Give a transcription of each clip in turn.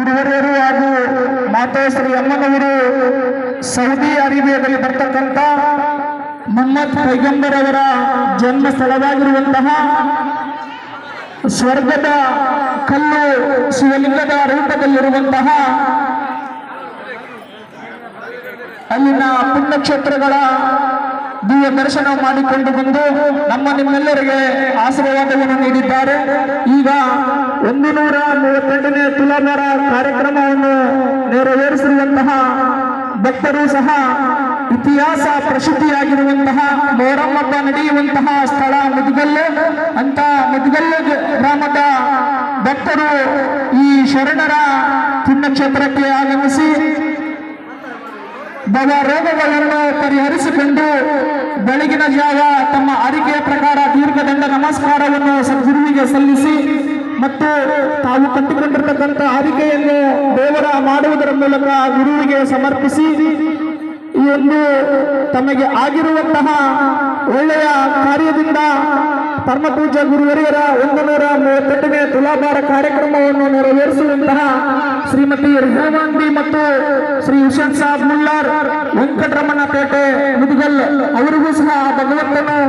ಗುರುವರಿಯರು ಹಾಗೂ ಮಾತಾಶ್ರೀ ಅಮ್ಮನವರು. ಸೌದಿ ಅರೇಬಿಯಾದಲ್ಲಿ ಬರ್ತಕ್ಕಂಥ ಮೊಹಮ್ಮದ್ ಪೈಗಂಬರ್ ಅವರ ಜನ್ಮ ಸ್ಥಳವಾಗಿರುವಂತಹ ಸ್ವರ್ಗದ ಕಲ್ಲು ಶಿವಲಿಂಗದ ರೂಪದಲ್ಲಿರುವಂತಹ ಅಲ್ಲಿನ ಪುಣ್ಯಕ್ಷೇತ್ರಗಳ ದಿವ್ಯ ದರ್ಶನ ಮಾಡಿಕೊಂಡು ಬಂದು ನಮ್ಮ ನಿಮ್ಮೆಲ್ಲರಿಗೆ ಆಶೀರ್ವಾದವನ್ನು ನೀಡಿದ್ದಾರೆ. ಈಗ ಒಂದು ನೂರ ಮೂವತ್ತೆಂಟನೇ ತುಲಾಭಾರ ಕಾರ್ಯಕ್ರಮವನ್ನು ನೆರವೇರಿಸಿರುವಂತಹ ಭಕ್ತರು ಸಹ ಇತಿಹಾಸ ಪ್ರಸಿದ್ಧಿಯಾಗಿರುವಂತಹ ಮೊಹರಂ ಹಬ್ಬ ನಡೆಯುವಂತಹ ಸ್ಥಳ ಮುದುಗಲ್ಲು ಅಂತ ಮುದ್ಗಲ್ಲು ಗ್ರಾಮದ ಭಕ್ತರು ಈ ಶರಣರ ಪುಣ್ಯಕ್ಷೇತ್ರಕ್ಕೆ ಆಗಮಿಸಿ ಬವ ರೋಗಗಳನ್ನು ಪರಿಹರಿಸಿಕೊಂಡು ಬೆಳಗಿನ ಜಾವ ತಮ್ಮ ಆರಿಕೆಯ ಪ್ರಕಾರ ದೀರ್ಘದಂಡ ನಮಸ್ಕಾರವನ್ನು ಸದ್ಗುರುವಿಗೆ ಸಲ್ಲಿಸಿ ಮತ್ತು ತಾವು ಕಟ್ಟಿಕೊಂಡಿರ್ತಕ್ಕಂಥ ಆದಿಕೆಯನ್ನು ದೇವರ ಮಾಡುವುದರ ಮೂಲಕ ಗುರುವಿಗೆ ಸಮರ್ಪಿಸಿ ಈ ಒಂದು ತಮಗೆ ಆಗಿರುವಂತಹ ಒಳ್ಳೆಯ ಕಾರ್ಯದಿಂದ ಪರಮಪೂಜ ಗುರುವರಿಯರ ಒಂದು ನೂರ ಮೂವತ್ತೆಂಟನೇ ತುಲಾಭಾರ ಕಾರ್ಯಕ್ರಮವನ್ನು ನೆರವೇರಿಸುವಂತಹ ಶ್ರೀಮತಿ ರೇವಾನ್ ಮತ್ತು ಶ್ರೀ ಹುಷನ್ ಸಾಬ್ ಮುಲ್ಲಾರ್ ವೆಂಕಟರಮಣ ಪೇಟೆ ಮುದುಗಲ್ ಅವರಿಗೂ ಸಹ ಭಗವಂತನು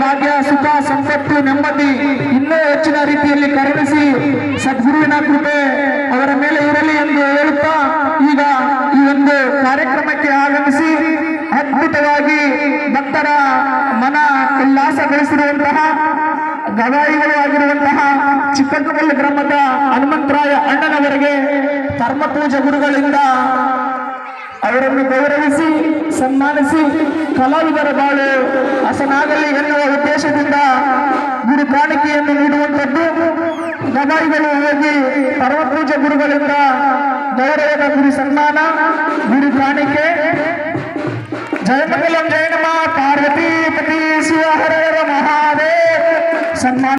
ಭಾಗ್ಯ, ಸುಖ, ಸಂಪತ್ತು, ನೆಮ್ಮದಿ ಇನ್ನೂ ಹೆಚ್ಚಿನ ರೀತಿಯಲ್ಲಿ ಕರುಣಿಸಿ ಸದ್ಗುರುವಿನ ಕೃಪೆ ಅವರ ಮೇಲೆ ಇರಲಿ ಎಂದು ಹೇಳುತ್ತಾ ಈಗ ಈ ಒಂದು ಕಾರ್ಯಕ್ರಮಕ್ಕೆ ಆಗಮಿಸಿ ಅದ್ಭುತವಾಗಿ ಭಕ್ತರ ಮನ ಉಲ್ಲಾಸಗೊಳಿಸಿರುವಂತಹ ಗವಾಯಿಗಳು ಆಗಿರುವಂತಹ ಗ್ರಾಮದ ಹನುಮಂತರಾಯ ಅಣ್ಣನವರಿಗೆ ಧರ್ಮ ಪೂಜೆ ಗುರುಗಳಿಂದ ಅವರನ್ನು ಗೌರವಿಸಿ, ಸನ್ಮಾನಿಸಿ, ಕಲಾವಿದರ ಬಾಳು ಹಸನಾಗಲಿ ಎನ್ನುವ ಉದ್ದೇಶದಿಂದ ಗುರು ಕಾಣಿಕೆಯನ್ನು ನೀಡುವಂಥದ್ದು. ಗವಾಯಿಗಳು ಹೋಗಿ ಪರಮಪೂಜ ಪೂಜೆ ಗುರುಗಳಿಂದ ಗೌರವದ ಗುರು ಸನ್ಮಾನ, ಗುರು ಕಾಣಿಕೆ. ಜಯಮಂಗಲಂ ಜಯನಮ ಜಯ ಪಾರ್ವತಿ.